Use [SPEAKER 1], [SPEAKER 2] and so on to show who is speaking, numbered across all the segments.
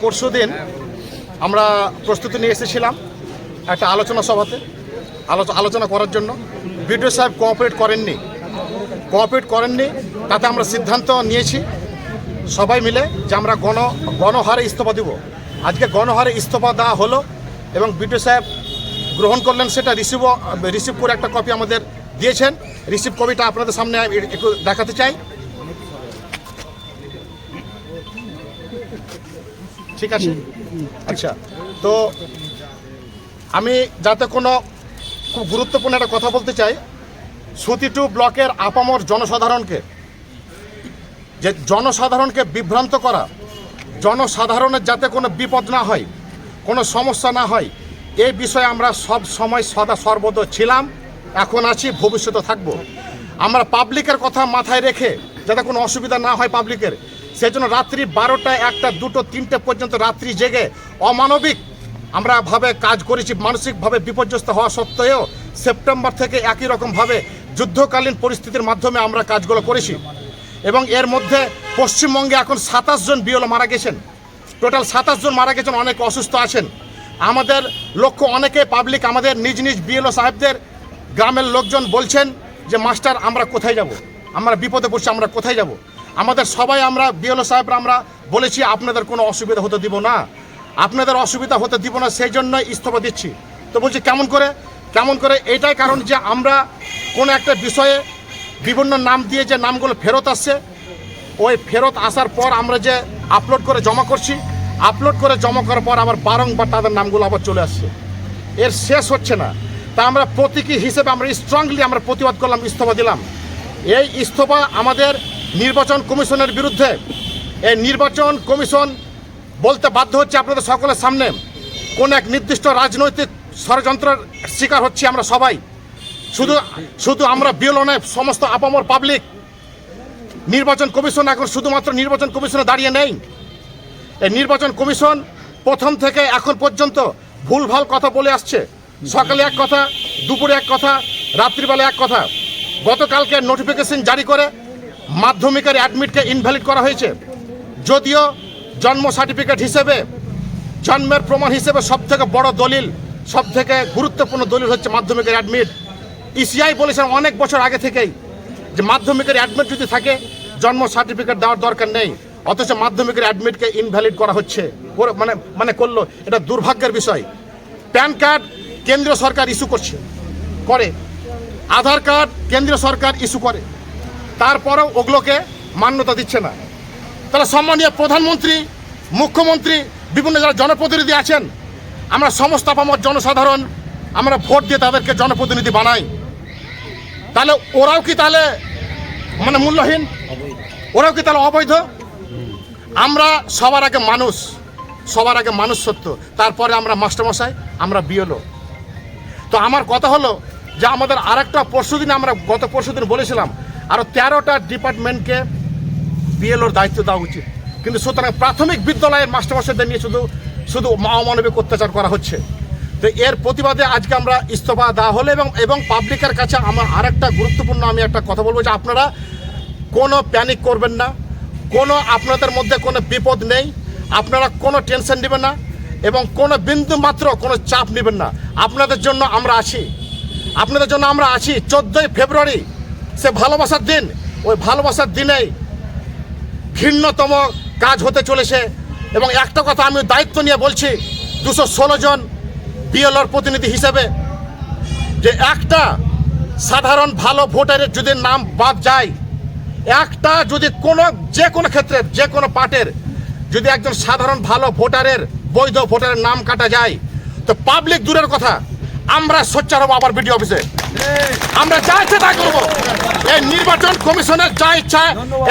[SPEAKER 1] পরশু দিন আমরা প্রস্তুতি নিয়ে এসেছিলাম একটা আলোচনা সভাতে, আলোচ- আলোচনা করার জন্য। বিডিও সাহেব কোঅপারেট করেননি। কোঅপারেট করেননি, তাতে আমরা সিদ্ধান্ত নিয়েছি সবাই মিলে যে আমরা গণ, গণহারে ইস্তফা দিব। আজকে গণহারে ইস্তফা দেওয়া হলো এবং বিডিও সাহেব গ্রহণ করলেন সেটা রিসিভও রিসিভ করে একটা কপি আমাদের দিয়েছেন। রিসিভ কপিটা আপনাদের সামনে একটু দেখাতে চাই। ঠিক আছে? আচ্ছা তো আমি যাতে কোনো খুব গুরুত্বপূর্ণ একটা কথা বলতে চাই সুতি টু ব্লকের আপামর জনসাধারণকে, যে জনসাধারণকে বিভ্রান্ত করা, জনসাধারণের যাতে কোনো বিপদ না হয়, কোনো সমস্যা না হয় এই বিষয়ে আমরা সব সময় সদা সর্বদ ছিলাম, এখন আছি, ভবিষ্যতে থাকব। আমরা পাবলিকের কথা মাথায় রেখে যাতে কোনো অসুবিধা না হয় পাবলিকের সেই জন্য রাত্রি বারোটা, একটা, দুটো, তিনটে পর্যন্ত রাত্রি জেগে অমানবিক আমরা ভাবে কাজ করেছি, মানসিকভাবে বিপর্যস্ত হওয়া সত্ত্বেও সেপ্টেম্বর থেকে একই রকমভাবে যুদ্ধকালীন পরিস্থিতির মাধ্যমে আমরা কাজগুলো করেছি। এবং এর মধ্যে পশ্চিমবঙ্গে এখন সাতাশ জন বিওলো মারা গেছেন। টোটাল সাতাশ জন মারা গেছেন, অনেক অসুস্থ আছেন। আমাদের লক্ষ্য অনেকে পাবলিক আমাদের নিজ নিজ বিএলও সাহেবদের গ্রামের লোকজন বলছেন যে, মাস্টার, আমরা কোথায় যাব? আমরা বিপদে পড়ছি, আমরা কোথায় যাব? আমাদের সবাই আমরা, বিএলও সাহেবরা আমরা বলেছি, আপনাদের কোনো অসুবিধা হতে দিব না। আপনাদের অসুবিধা হতে দিব না, সেই জন্যই ইস্তফা দিচ্ছি। তো বলছি, কেমন করে? কেমন করে? এটাই কারণ যে আমরা কোনো একটা বিষয়ে বিভিন্ন নাম দিয়ে যে নামগুলো ফেরত আসছে, ওই ফেরত আসার পর আমরা যে আপলোড করে জমা করছি আপলোড করে জমা করার পর আবার বারংবার তাদের নামগুলো আবার চলে আসছে। এর শেষ হচ্ছে না। তা আমরা প্রতীকী হিসেবে আমরা স্ট্রংলি আমরা প্রতিবাদ করলাম, ইস্তফা দিলাম। এই ইস্তফা আমাদের নির্বাচন কমিশনের বিরুদ্ধে। এই নির্বাচন কমিশন বলতে বাধ্য হচ্ছে আপনাদের সকলের সামনে, কোন এক নির্দিষ্ট রাজনৈতিক ষড়যন্ত্রের শিকার হচ্ছি আমরা সবাই। শুধু শুধু আমরা বিএলও নয়, সমস্ত আপামর পাবলিক নির্বাচন কমিশন এখন শুধুমাত্র নির্বাচন কমিশনে দাঁড়িয়ে নেই। এই নির্বাচন কমিশন প্রথম থেকে এখন পর্যন্ত ভুলভাল কথা বলে আসছে। সকালে এক কথা, দুপুরে এক কথা, রাত্রিবেলা এক কথা। গতকালকে নোটিফিকেশন জারি করে মাধ্যমিকের অ্যাডমিটকে ইনভ্যালিড করা হয়েছে। যদিও জন্ম সার্টিফিকেট হিসেবে জন্মের প্রমাণ হিসেবে সব থেকে বড় দলিল সব থেকে গুরুত্বপূর্ণ দলিল হচ্ছে মাধ্যমিকের অ্যাডমিট ইসিআই বলেছেন অনেক বছর আগে থেকেই যে মাধ্যমিকের অ্যাডমিট যদি থাকে, জন্ম সার্টিফিকেট দেওয়ার দরকার নেই। অথচ মাধ্যমিকের অ্যাডমিটকে ইনভ্যালিড করা হচ্ছে। মানে মানে করল। এটা দুর্ভাগ্যের বিষয়। প্যান কার্ড কেন্দ্রীয় সরকার ইস্যু করছে, করে। আধার কার্ড কেন্দ্রীয় সরকার ইস্যু করে। তারপরেও ওগুলোকে মান্যতা দিচ্ছে না। তাহলে সম্মানীয় প্রধানমন্ত্রী, মুখ্যমন্ত্রী, বিভিন্ন যারা জনপ্রতিনিধি আছেন, আমরা সমস্ত আপামর জনসাধারণ, আমরা ভোট দিয়ে তাদেরকে জনপ্রতিনিধি বানাই। তাহলে ওরাও কি তাহলে মানে মূল্যহীন? ওরাও কি তাহলে অবৈধ? আমরা সবার আগে মানুষ, সবার আগে মানুষ সত্য। তারপরে আমরা মাস্টারমশাই, আমরা বিয়েলো তো আমার কথা হলো যে আমাদের আরেকটা পরশুদিন আমরা গত পরশুদিন বলেছিলাম আরও তেরোটা ডিপার্টমেন্টকে বিএলওর দায়িত্ব দেওয়া উচিত। কিন্তু সুতরাং প্রাথমিক বিদ্যালয়ের মাস্টারমশাইদের নিয়ে শুধু শুধু অমানবিক অত্যাচার করা হচ্ছে। তো এর প্রতিবাদে আজকে আমরা ইস্তফা দেওয়া হলো এবং এবং পাবলিকের কাছে আমার আরেকটা গুরুত্বপূর্ণ আমি একটা কথা বলব যে আপনারা কোনো প্যানিক করবেন না। কোনো আপনাদের মধ্যে কোনো বিপদ নেই। আপনারা কোনো টেনশন নেবেন না এবং কোনো বিন্দু মাত্র কোনো চাপ নেবেন না। আপনাদের জন্য আমরা আছি। আপনাদের জন্য আমরা আছি। চোদ্দোই ফেব্রুয়ারি সে ভালোবাসার দিন, ওই ভালোবাসার দিনেই ঘৃণ্যতম কাজ হতে চলেছে। এবং একটা কথা আমি দায়িত্ব নিয়ে বলছি, দুশো ষোলো জন বিএলওর প্রতিনিধি হিসেবে, যে একটা সাধারণ ভালো ভোটারের যদি নাম বাদ যায়, একটা যদি কোনো, যে কোনো ক্ষেত্রে, যে কোনো পার্টের যদি একজন সাধারণ ভালো ভোটারের, বৈধ ভোটারের নাম কাটা যায়, তো পাবলিক দূরের কথা, আমরা সোচ্চার হব আবার বিডিও অফিসে। আমরা যা ইচ্ছে তাই করব। এই নির্বাচন কমিশনের যা ইচ্ছা,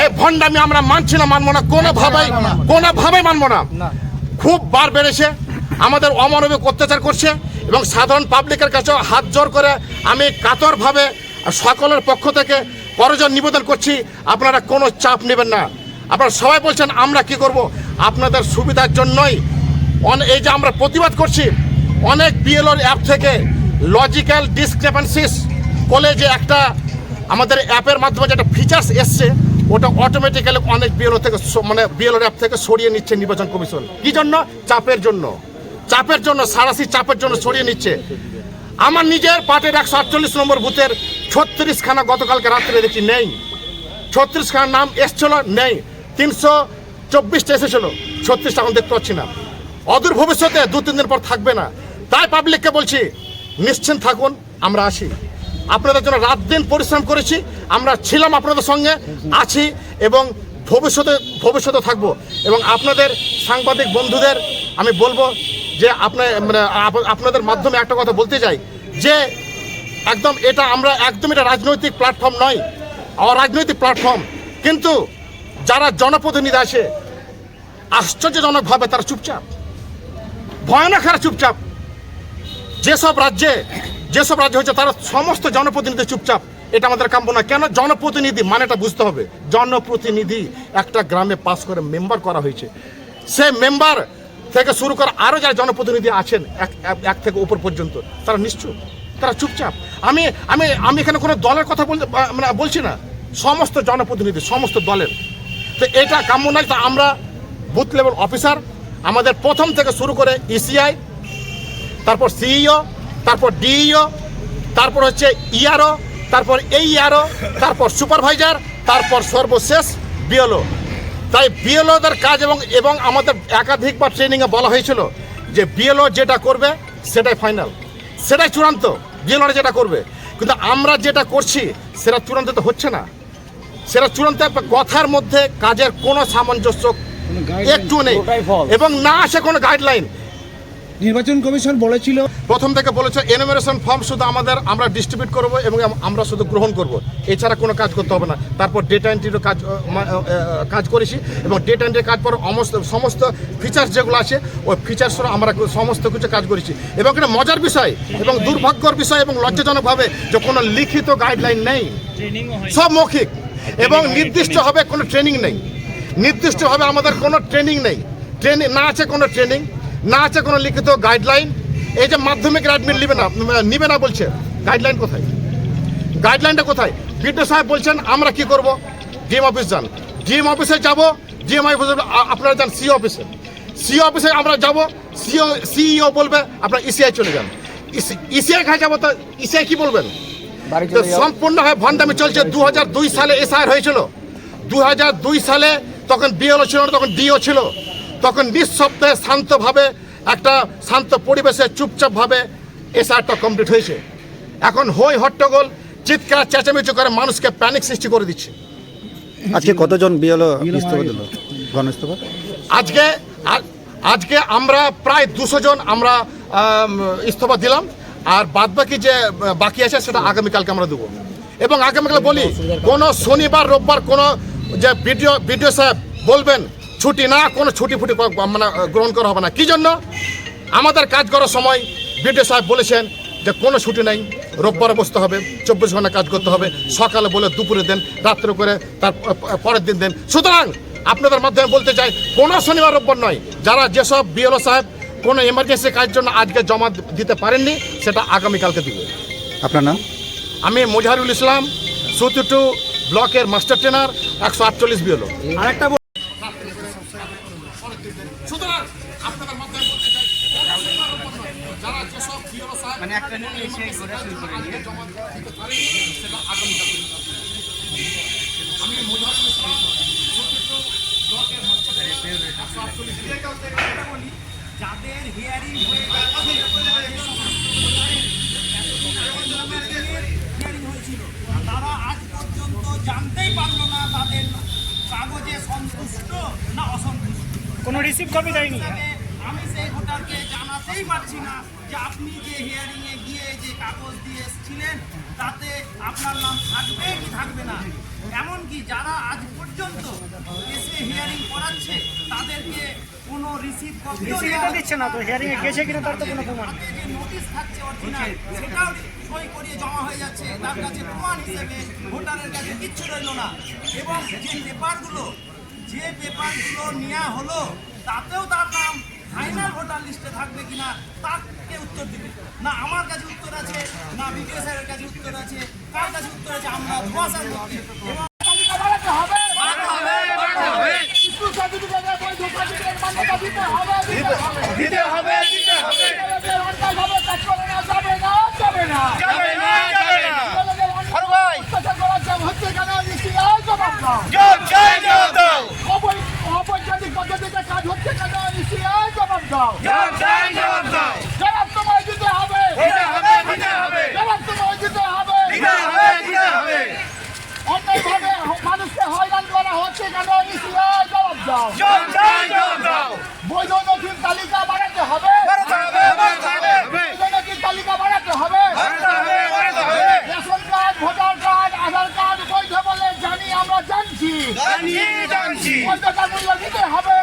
[SPEAKER 1] এই ভণ্ডামি আমরা মানছি না, মানবো না, কোনোভাবেই কোনোভাবেই মানবো না। খুব বার বেড়েছে, আমাদের অমানবিক অত্যাচার করছে এবং সাধারণ পাবলিকের কাছেও হাত জোর করে আমি কাতরভাবে সকলের পক্ষ থেকে করজন নিবেদন করছি, আপনারা কোনো চাপ নেবেন না। আপনারা সবাই বলছেন, আমরা কি করব? আপনাদের সুবিধার জন্যই এই যে আমরা প্রতিবাদ করছি, অনেক বিএলওর অ্যাপ থেকে লজিক্যাল ডিসক্রেপেন্সিস। কলেজে একটা আমাদের অ্যাপের মাধ্যমে যেটা ফিচার্স এসছে, ওটা অটোমেটিক্যালি অনেক বিএলও থেকে মানে বিএলও অ্যাপ থেকে সরিয়ে নিচ্ছে নির্বাচন কমিশন। কি জন্য? চাপের জন্য। চাপের জন্য সারাসি চাপের জন্য সরিয়ে নিচ্ছে। আমার নিজের পার্টির একশো আটচল্লিশ নম্বর বুথের ছত্রিশ খানা গতকালকে রাত্রে দেখি নেই। ছত্রিশ খানার নাম এসছিল, নেই। তিনশো চব্বিশটা এসেছিল। ছত্রিশটা এখন দেখতে পাচ্ছি না। অদূর ভবিষ্যতে দু তিন দিন পর থাকবে না। তাই পাবলিককে বলছি নিশ্চিন্ত থাকুন, আমরা আসি আপনাদের জন্য রাত দিন পরিশ্রম করেছি, আমরা ছিলাম আপনাদের সঙ্গে, আছি এবং ভবিষ্যতে ভবিষ্যতে থাকব। এবং আপনাদের সাংবাদিক বন্ধুদের, আমি বলব যে আপনার মানে আপনাদের মাধ্যমে একটা কথা বলতে চাই, যে একদম এটা আমরা একদম এটা রাজনৈতিক প্ল্যাটফর্ম নয়, অরাজনৈতিক প্ল্যাটফর্ম। কিন্তু যারা জনপ্রতিনিধি আছে, আশ্চর্যজনকভাবে তারা চুপচাপ, ভয়ানক হারে চুপচাপ। যেসব রাজ্যে, যেসব রাজ্য হচ্ছে তারা সমস্ত জনপ্রতিনিধি চুপচাপ, এটা আমাদের কাম্য না কেন? জনপ্রতিনিধি মানেটা বুঝতে হবে। জনপ্রতিনিধি একটা গ্রামে পাস করে মেম্বার করা হয়েছে। সে মেম্বার থেকে শুরু করে আরও যারা জনপ্রতিনিধি আছেন, এক, এক- থেকে উপর পর্যন্ত, তারা নিশ্চুপ, তারা চুপচাপ। আমি আমি আমি এখানে কোনো দলের কথা বলতে মানে বলছি না। সমস্ত জনপ্রতিনিধি, সমস্ত দলের। তো এটা কাম্য নয় তা আমরা বুথ লেভেল অফিসার, আমাদের প্রথম থেকে শুরু করে E ইসিআই তারপর সিইও তারপর ডিইও তারপর হচ্ছে ইআরও তারপর এই ইআরও তারপর সুপারভাইজার তারপর সর্বশেষ বিএলও। তাই বিএলওদের কাজ এবং এবং আমাদের একাধিকবার ট্রেনিংয়ে বলা হয়েছিল যে বিএলও যেটা করবে সেটাই ফাইনাল। সেটাই চূড়ান্ত বিএলওরা যেটা করবে। কিন্তু আমরা যেটা করছি সেটা চূড়ান্ত তো হচ্ছে না। সেটা চূড়ান্ত একটা কথার মধ্যে কাজের কোনো সামঞ্জস্য একটু নেই। এবং না আসে কোনো গাইডলাইন
[SPEAKER 2] নির্বাচন কমিশন বলেছিল
[SPEAKER 1] প্রথম থেকে বলেছে এনুমেরেশন ফর্ম শুধু আমাদের আমরা ডিস্ট্রিবিউট করব এবং আমরা শুধু গ্রহণ করব। এছাড়া কোনো কাজ করতে হবে না। তারপর ডেটা এন্ট্রিরও কাজ কাজ করেছি এবং ডেটা এন্ট্রির কাজ পর সমস্ত সমস্ত ফিচার্স যেগুলো আছে ওই ফিচার্সও আমরা সমস্ত কিছু কাজ করেছি। এবং এটা মজার বিষয় এবং দুর্ভাগ্যর বিষয় এবং লজ্জাজনকভাবে যে কোনো লিখিত গাইডলাইন নেই। সব মৌখিক এবং নির্দিষ্টভাবে কোনো ট্রেনিং নেই। নির্দিষ্টভাবে আমাদের কোনো ট্রেনিং নেই। ট্রেনিং না আছে কোনো ট্রেনিং না আছে কোনো লিখিত গাইডলাইন এই যে মাধ্যমিক অ্যাডমিট নেবে না নিবে না বলছে। গাইডলাইন কোথায়? গাইডলাইনটা কোথায়? বিডিও সাহেব বলছেন আমরা কি করব? ডিএম অফিস যান। ডিএম অফিসে যাব ডিএম অফিসে আপনারা যান সিও অফিসে। সি অফিসে আমরা যাব সিও সিইও বলবে আপনারা ইসিআই চলে যান। ইসিআই খাই যাব তো ইসিআই কি বলবেন? তো সম্পূর্ণভাবে ভণ্ডামি চলছে। দু দুই সালে এসআইআর হয়েছিল। দু দুই সালে তখন বিএলও ছিল না তখন ডিও ছিল। তখন নিঃশব্দে শান্তভাবে একটা শান্ত পরিবেশে চুপচাপভাবে এসআইআরটা কমপ্লিট হয়েছে। এখন হই হট্টগোল চিৎকার চেঁচামেচি করে মানুষকে প্যানিক সৃষ্টি করে দিচ্ছে।
[SPEAKER 3] আজকে কতজন বিএলও ইস্তফা দিল? ঘন
[SPEAKER 1] আজকে আজকে আমরা প্রায় দুশো জন আমরা ইস্তফা দিলাম। আর বাদ বাকি যে বাকি আছে সেটা আগামীকালকে আমরা দেবো। এবং আগামীকাল বলি কোনো শনিবার রোববার কোনো যে বিডিও বিডিও সাহেব বলবেন ছুটি না কোনো ছুটি ফুটি মানে গ্রহণ করা হবে না। কি জন্য? আমাদের কাজ করার সময় বিডিও সাহেব বলেছেন যে কোনো ছুটি নাই রোববারে বসতে হবে চব্বিশ ঘণ্টা কাজ করতে হবে সকালে বলে দুপুরে দেন রাত্রে করে তার পরের দিন দেন। সুতরাং আপনাদের মাধ্যমে বলতে চাই কোনো শনিবার রোববার নয় যারা যেসব বিএলও সাহেব কোনো এমার্জেন্সি কাজের জন্য আজকে জমা দিতে পারেননি সেটা আগামীকালকে দিবে।
[SPEAKER 3] আপনার নাম?
[SPEAKER 1] আমি মোজাহারুল ইসলাম সুতুটু ব্লকের মাস্টার ট্রেনার একশো আটচল্লিশ বিএলও।
[SPEAKER 2] আরেকটা
[SPEAKER 1] সুতরাং আপনাদের মাধ্যমে বলতে চাই কোনো শনিবার রোববার নয়। যারা যেসব বিএলও সাহেব
[SPEAKER 4] মানে একটা নিয়ে এসে ঘোরা শুরু করে নিয়ে
[SPEAKER 1] জমা দিতে পারেননি সেটা আগামীকালকে দিবে। আমি মোজাহারুল ইসলাম সুতুটু ব্লকের মাস্টার ট্রেনার একশো আটচল্লিশ
[SPEAKER 4] যাদের হিয়ারিং হয়ে গেছে হিয়ারিং হয়েছিল তারা আজ পর্যন্ত জানতেই পারল না তাদের কাগজে সন্তুষ্ট না অসন্তুষ্ট
[SPEAKER 5] কোনো
[SPEAKER 4] তবে আমি সেই ভোটারকে জানাতেই পারছি না যে আপনি যে হিয়ারিং এ গিয়ে যে কাগজ দিয়ে এসেছিলেন তাতে আপনার নাম থাকবে কি থাকবে না? এমনকি যারা আজ পর্যন্ত এসে হিয়ারিং করাচ্ছে তাদেরকে কোনো রিসিভ কপিও
[SPEAKER 5] দিচ্ছে না তো হিয়ারিং এ গেছে কিনা তার তো কোনো প্রমাণ
[SPEAKER 4] যে নোটিশ থাকছে অরিজিনাল সেটাও সই করিয়ে জমা হয়ে যাচ্ছে। তার কাছে প্রমাণ হিসেবে ভোটারের কাছে কিচ্ছু রইল না। এবং যে পেপারগুলো যে পেপারগুলো নেওয়া হলো তাতেও তার নাম ফাইনাল ভোটার লিস্টে থাকবে কিনা তাকে উত্তর দিবে। না আমার কাছে উত্তর আছে না বিকে স্যারের কাছে উত্তর আছে কার কাছে উত্তর আছে আমরা ধোয়াশার মধ্যে দিতে হবে। দিতে হবে
[SPEAKER 6] Go, go! জবাব দাও
[SPEAKER 4] জব দাও
[SPEAKER 6] জবাব তোমায় দিতে হবে।
[SPEAKER 4] দিতে হবে দিতে হবে।
[SPEAKER 6] জবাব তোমায় দিতে হবে।
[SPEAKER 4] দিতে হবে দিতে হবে।
[SPEAKER 6] অন্যায়ভাবে মানুষকে হয়রান করা হচ্ছে কেন? ইসিআই জবাব দাও।
[SPEAKER 4] জব জয় জব দাও
[SPEAKER 6] বৈধ নথির তালিকা বাড়াতে হবে।
[SPEAKER 4] বাড়াতে হবে বাড়াতে হবে।
[SPEAKER 6] বৈধ নথির তালিকা বাড়াতে হবে।
[SPEAKER 4] বাড়াতে হবে বাড়াতে হবে।
[SPEAKER 6] Ration card voter card Aadhaar card বৈধ বলে জানি আমরা জানছি।
[SPEAKER 4] জানছি জানছি।
[SPEAKER 6] বৈধতার মূল্য দিতে হবে।